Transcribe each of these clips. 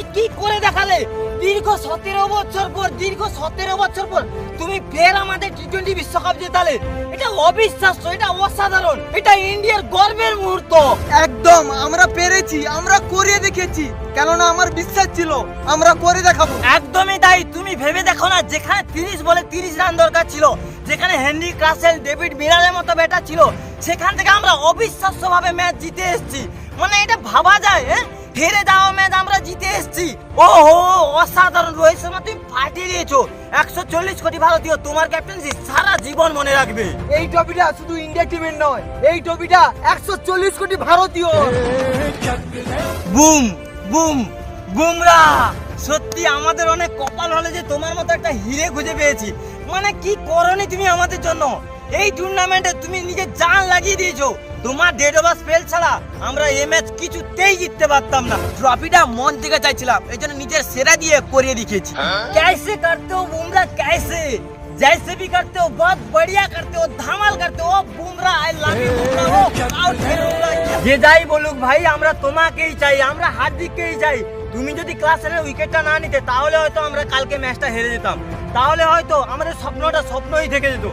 তুমি কি করে দেখালে? দীর্ঘ সতেরো বছর পর দীর্ঘ সতেরো বছর পর তুমি ফের আমাদের টি টোয়েন্টি বিশ্বকাপ জেতালে। এটা অবিশ্বাস্য এটা অসাধারণ এটা ইন্ডিয়ার গর্বের মুহূর্ত। একদম আমরা পেরেছি আমরা করে দেখেছি কেননা আমার বিশ্বাস ছিল আমরা করে দেখাবো। একদমই তাই তুমি ভেবে দেখো না যেখানে তিরিশ বলে তিরিশ রান দরকার ছিল যেখানে হেনরি ক্রাসেল ডেভিড মিরারের মতো ব্যাটার ছিল সেখান থেকে আমরা অবিশ্বাস্য ভাবে ম্যাচ জিতে এসেছি। মানে এটা ভাবা যায় হেরে যাওয়া ম্যাচ আমরা জিতে এসেছি। ও হো অসাধারণ রোহিত শর্মা তুমি ফাটিয়ে দিয়েছ। একশো চল্লিশ কোটি ভারতীয় তোমার ক্যাপ্টেন্সি সারা জীবন মনে রাখবে। এই ট্রফিটা শুধু ইন্ডিয়া টিমের নয় এই ট্রফিটা একশো চল্লিশ কোটি ভারতীয়। বুম বুম বুমরা সত্যি আমাদের অনেক কপাল হলে যে তোমার মতো একটা হিরে খুঁজে পেয়েছি। মানে কি করনি তুমি আমাদের জন্য? এই টুর্নামেন্টে তুমি নিজে জান লাগিয়ে দিয়েছ। তোমার ডেড ওভার স্পেল ছাড়া আমরা এই ম্যাচ কিছুতেই জিততে পারতাম না ট্রফিটা মন থেকে চাইছিলাম এই জন্য নিজের সেরা দিয়ে করিয়ে দেখিয়েছি कैसे करते हो बुमराह कैसे जैसे भी करते हो बहुत बढ़िया करते हो धमाल करते हो Bumrah I love you Bumrah O out here Bumrah. যে যাই বলুক ভাই আমরা তোমাকেই চাই আমরা হার্দিককেই চাই তুমি যদি ক্লাসের উইকেটটা না নিতে তাহলে হয়তো আমরা কালকে ম্যাচটা হেরে যেতাম তাহলে হয়তো আমাদের স্বপ্নটা স্বপ্নই থেকে যেত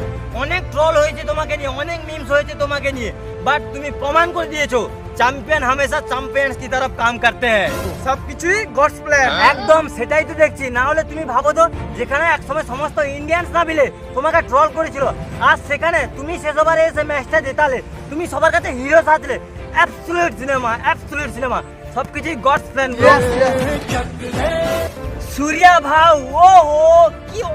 অনেক ট্রল হয়েছে তোমাকে নিয়ে অনেক মিমস হয়েছে তোমাকে নিয়ে বাট তুমি প্রমাণ করে দিয়েছ চ্যাম্পিয়ন হামেশা চ্যাম্পিয়ন্স কি তরফ কাম করতে। হ্যায় সবকিছুই গডস প্ল্যান একদম সেটাই তো দেখছি। না হলে তুমি ভাবো তো যেখানে একসময় সমস্ত ইন্ডিয়ান্স না মিলে তোমাকে ট্রল করেছিল আর সেখানে তুমি শেষ ওভারে এসে ম্যাচটা জেতালে তুমি সবার কাছে হিরো সাজলে অ্যাবসুলেট সিনেমা অ্যাবসুলেট সিনেমা সবকিছুই গডস প্ল্যান সূর্যা ভাও ও হো কি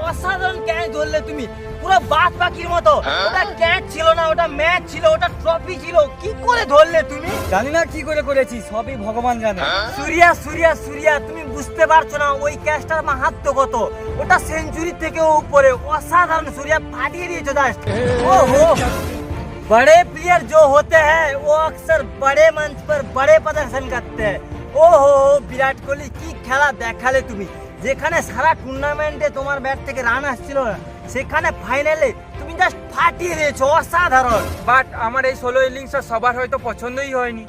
অসাধারণ ক্যাচ ধরলে তুমি পুরো বাদ পাখির মতো ওটা ক্যাচ ছিল না ওটা ম্যাচ ছিল ওটা ট্রফি ছিল কি করে ধরলে তুমি জানি না কি করে করেছি সবই ভগবান জানে সুরিয়া সুরিয়া সুরিয়া তুমি বুঝতে পারছো না ওই ক্যাচটার মাহাত্ম কত ওটা সেঞ্চুরি থেকেও উপরে অসাধারণ সুরিয়া ফাটিয়ে দিয়েছো জাস্ট ও হো बड़े प्लेयर जो होते हैं वो अक्सर बड़े मंच पर बड़े प्रदर्शन करते हैं ও হো বিরাট কোহলি কি খেলা দেখালে তুমি যেখানে সারা টুর্নামেন্টে তোমার ব্যাট থেকে রান আসছিল না সেখানে ফাইনালে তুমি জাস্ট ফাটিয়ে দিয়েছ অসাধারণ। বাট আমার এই ষোলো ইনিংসটা সবার হয়তো পছন্দই হয়নি।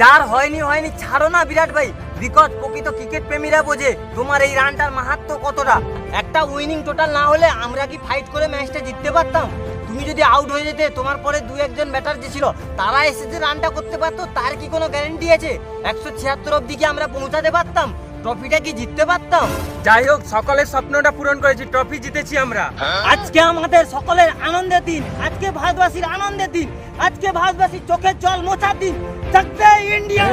যার হয়নি হয়নি ছাড়ো না বিরাট ভাই। বিকট প্রকৃত ক্রিকেট প্রেমীরা বোঝে তোমার এই রানটার মাহাত্ম কতটা। একটা উইনিং টোটাল না হলে আমরা কি ফাইট করে ম্যাচটা জিততে পারতাম? তুমি যদি আউট হয়ে যেতে তোমার পরে দু একজন ব্যাটার যে ছিল তারা এসে যে রানটা করতে পারতো তার কি কোনো গ্যারেন্টি আছে? একশো ছিয়াত্তর অব্দি কি আমরা পৌঁছাতে পারতাম? ট্রফিটা কি জিততে পারতাম? যাই হোক সকলের স্বপ্নটা পূরণ করেছি ট্রফি জিতেছি আমরা। আজকে আমাদের সকলের আনন্দের দিন আজকে ভারতবাসীর আনন্দের দিন আজকে ভারতবাসীর চোখের জল মোছার দিন। থাকবে ইন্ডিয়া!